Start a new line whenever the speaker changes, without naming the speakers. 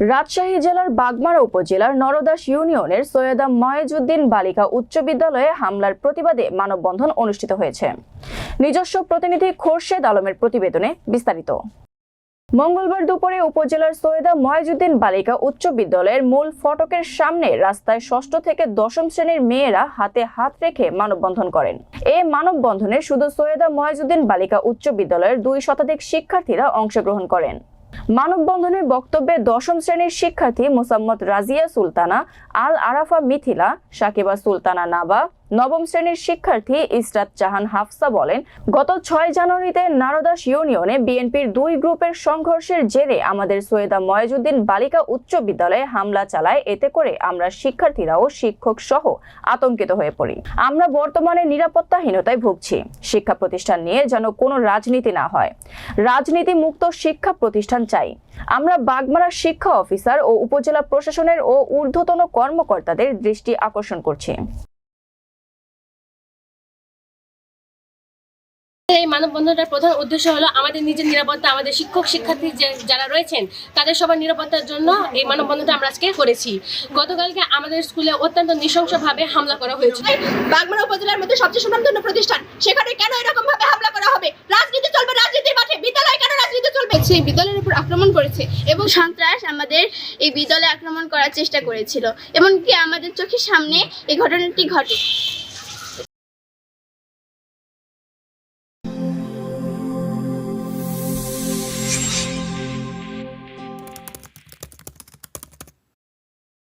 রাজশাহী জেলার বাগমারা উপজেলার নরদাস ইউনিয়নের সৈয়দা ময়েজউদ্দিন বালিকা উচ্চ বিদ্যালয়ে হামলার প্রতিবাদে মানববন্ধন অনুষ্ঠিত হয়েছে। নিজস্ব প্রতিনিধি খোরশেদ আলমের প্রতিবেদনে বিস্তারিত। মঙ্গলবার দুপুরে উপজেলার সৈয়দা ময়েজউদ্দিন বালিকা উচ্চ বিদ্যালয়ের মূল ফটকের সামনে রাস্তায় ষষ্ঠ থেকে দশম শ্রেণির মেয়েরা হাতে হাত রেখে মানববন্ধন করেন। এই মানববন্ধনে শুধু সৈয়দা ময়েজউদ্দিন বালিকা উচ্চ বিদ্যালয়ের দুই শতাধিক শিক্ষার্থীরা অংশগ্রহণ করেন। মানববন্ধনের বক্তব্যে দশম শ্রেণির শিক্ষার্থী মোসাম্মদ রাজিয়া সুলতানা আল আরাফা মিথিলা সাকিবা সুলতানা নাবা নবম শ্রেণির শিক্ষার্থী ইসরাত জাহান হাফসা বলেন, গত ছয় জানুয়ারিতে নারদাস ইউনিয়নে বিএনপির দুই গ্রুপের সংঘর্ষের জেরে আমাদের সৈয়দা ময়েজউদ্দিন বালিকা উচ্চ বিদ্যালয়ে হামলা চালায়। এতে করে আমরা শিক্ষার্থীরা ও শিক্ষক সহ আতঙ্কিত হয়ে পড়ি। আমরা বর্তমানে নিরাপত্তাহীনতায় ভুগছি। শিক্ষা প্রতিষ্ঠান নিয়ে যেন কোনো রাজনীতি না হয়। রাজনীতি মুক্ত শিক্ষা প্রতিষ্ঠান চাই। আমরা বাগমারার শিক্ষা অফিসার ও উপজেলা প্রশাসনের ও ঊর্ধ্বতন কর্মকর্তাদের দৃষ্টি আকর্ষণ করছি।
এই মানববন্ধনটার প্রধান উদ্দেশ্য হলো আমাদের নিজের নিরাপত্তা আমাদের শিক্ষক শিক্ষার্থী যে- যারা রয়েছেন তাদের সবার নিরাপত্তার জন্য এই মানববন্ধনটা আমরা আজকে করেছি। গতকালকে আমাদের স্কুলে অত্যন্ত নৃশংসভাবে হামলা করা হয়েছিল।
বাগমারা উপজেলার মধ্যে সবচেয়ে সুনামধন্য প্রতিষ্ঠান সেখানে কেন এরকম ভাবে হামলা করা হবে? রাজনীতি চলবে রাজনীতির মাঠে বিদ্যালয় কেন রাজনীতি চলবে?
সেই বিদ্যালয়ের উপর আক্রমণ করেছে এবং সন্ত্রাস আমাদের এই বিদ্যালয়ে আক্রমণ করার চেষ্টা করেছিল। এমনকি আমাদের চোখের সামনে এই ঘটনাটি ঘটে।